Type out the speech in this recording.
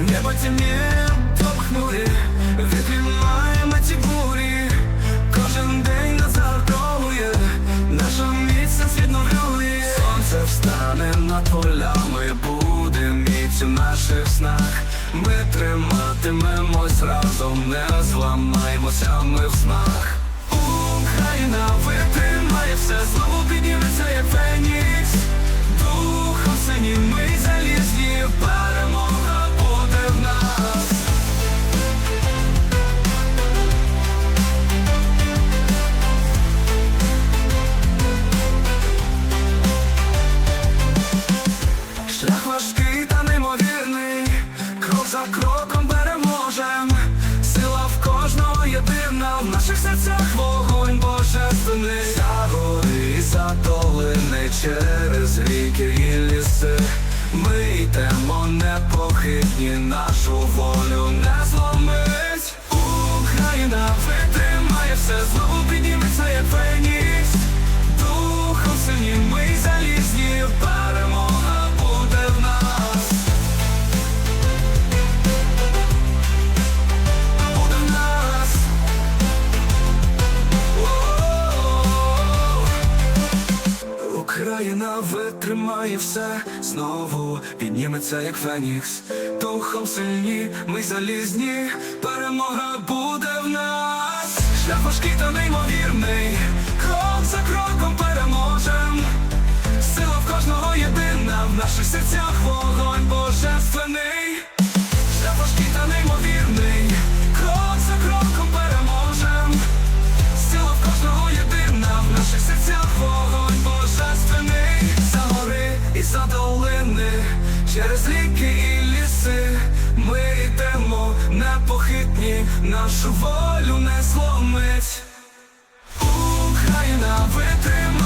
Небо тім'є, то похмурі Відпіймаємо ці бурі. Кожен день нас загартовує Наша міцність відновлює. Сонце встане над полями Буде міць у наших снах. Ми триматимемось разом Не зламаємося ми в снах кроком переможем. Сила в кожного єдина, в наших серцях вогонь божественний. За гори і за долини, через ріки і ліси. Ми йдемо непохитні, нашу волю Україна витримає все, знову підніметься, як фенікс. Духом сильні, ми залізні, перемога буде в нас. Шлях важкий та неймовірний, крок за кроком переможем. Сила в кожного єдина, в наших серцях вогонь Через ріки і ліси ми йдемо непохитні, нашу волю не сломить, Україна витримає